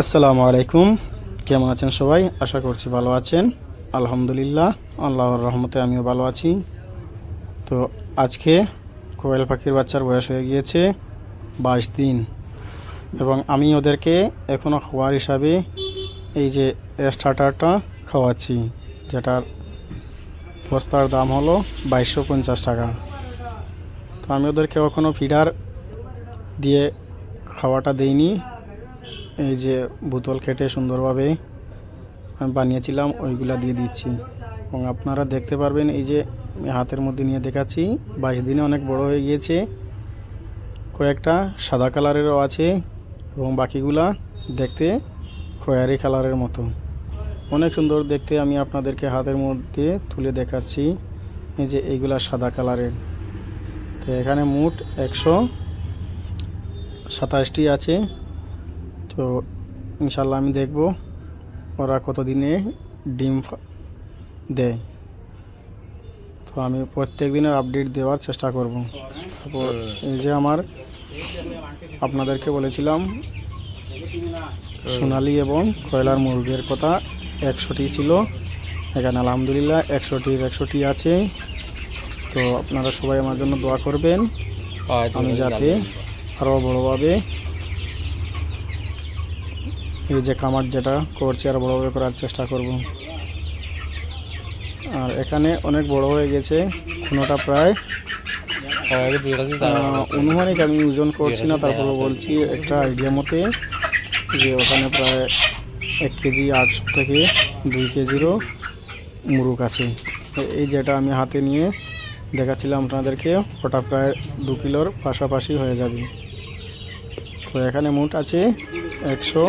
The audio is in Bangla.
আসসালামু আলাইকুম। কেমন আছেন সবাই? আশা করছি ভালো আছেন। আলহামদুলিল্লাহ, আল্লাহর রহমতে আমিও ভালো আছি। তো আজকে কোয়েল পাখির বাচ্চার বয়স হয়ে গিয়েছে বাইশ দিন। এবং আমি ওদেরকে এখনও খাওয়ার হিসাবে এই যে স্টার্টারটা খাওয়াচ্ছি, যেটার বস্তার দাম হলো বাইশশো পঞ্চাশ টাকা। তো আমি ওদেরকে এখনও ফিডার দিয়ে খাওয়াটা দেইনি। এই যে বোতল কেটে সুন্দরভাবে আমি বানিয়েছিলাম, ওইগুলা দিয়ে দিচ্ছি। এবং আপনারা দেখতে পারবেন এই যে হাতের মধ্যে নিয়ে দেখাচ্ছি, বাইশ দিনে অনেক বড় হয়ে গিয়েছে। কয়েকটা সাদা কালারেরও আছে এবং বাকিগুলা দেখতে খয়ারি কালারের মতো। অনেক সুন্দর দেখতে আমি আপনাদেরকে হাতের মধ্যে তুলে দেখাচ্ছি, এই যে এইগুলা সাদা কালারের। তো এখানে মোট একশো সাতাশটি আছে। তো ইনশাল্লাহ আমি দেখব ওরা কতদিনে ডিম দেয়। তো আমি প্রত্যেক দিনের আপডেট দেওয়ার চেষ্টা করব। তারপর এই যে আমার আপনাদেরকে বলেছিলাম সোনালি এবং কয়লার মুরগির কথা একশোটি ছিল। এখানে আলহামদুলিল্লাহ একশোটির একশোটি আছে। তো আপনারা সবাই আমার জন্য দোয়া করবেন। আমি যাতে আরও বড়োভাবে এই যে কামার যেটা করছি আর বড়োভাবে করার চেষ্টা করব। আর এখানে অনেক বড় হয়ে গেছে কোনোটা প্রায় অনুমানিক আমি ওজন করছি না তারপরে বলছি একটা আইডিয়া মতে যে ওখানে প্রায় এক কেজি আটশো থেকে দুই কেজিরও মুরুক আছে। এই যেটা আমি হাতে নিয়ে দেখাচ্ছিলাম আপনাদেরকে, ওটা প্রায় দু কিলোর পাশাপাশি হয়ে যাবে। তো এখানে মোট আছে একশো